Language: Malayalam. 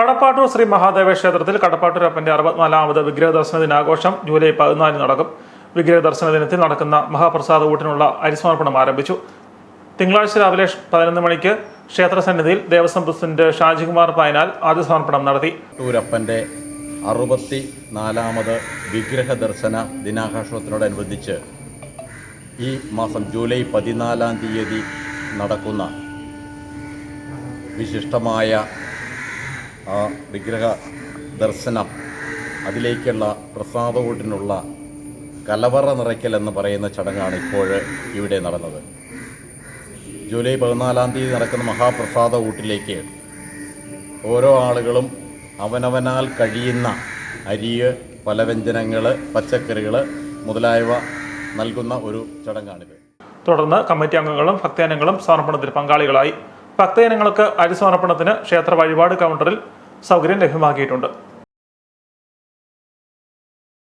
കടപ്പാട്ടൂർ ശ്രീ മഹാദേവ ക്ഷേത്രത്തിൽ കടപ്പാട്ടൂരപ്പന്റെ അറുപത്തിനാലാമത് വിഗ്രഹ ദർശന ദിനാഘോഷം ജൂലൈ പതിനാലിന് നടക്കും. വിഗ്രഹ ദർശന ദിനത്തിൽ നടക്കുന്ന മഹാപ്രസാദ ഊട്ടിനുള്ള അരിസമർപ്പണം ആരംഭിച്ചു. തിങ്കളാഴ്ച രാവിലെ പതിനൊന്ന് മണിക്ക് ക്ഷേത്രസന്നിധിയിൽ ദേവസ്വം പ്രസിഡന്റ് ഷാജികുമാർ പായനാൽ ആദ്യ സമർപ്പണം നടത്തി. ൂരപ്പന്റെ അറുപത്തി നാലാമത് വിഗ്രഹ ദർശന ദിനാഘോഷത്തിനോടനുബന്ധിച്ച് ഈ മാസം ജൂലൈ പതിനാലാം തീയതി നടക്കുന്ന വിശിഷ്ടമായ ആ വിഗ്രഹ ദർശനം അതിലേക്കുള്ള പ്രസാദകൂട്ടിനുള്ള കലവറ നിറയ്ക്കൽ എന്ന് പറയുന്ന ചടങ്ങാണ് ഇപ്പോൾ ഇവിടെ നടന്നത്. ജൂലൈ പതിനാലാം തീയതി നടക്കുന്ന മഹാപ്രസാദ ഊട്ടിലേക്ക് ഓരോ ആളുകളും അവനവനാൽ കഴിയുന്ന അരിയ് പലവ്യഞ്ജനങ്ങൾ പച്ചക്കറികൾ മുതലായവ നൽകുന്ന ഒരു ചടങ്ങാണിത്. തുടർന്ന് കമ്മിറ്റി അംഗങ്ങളും ഭക്തജനങ്ങളും സമർപ്പണത്തിൽ പങ്കാളികളായി. ഭക്തജനങ്ങൾക്ക് അരിസമർപ്പണത്തിന് ക്ഷേത്ര വഴിപാട് കൗണ്ടറിൽ സൗകര്യം ലഭ്യമാക്കിയിട്ടുണ്ട്.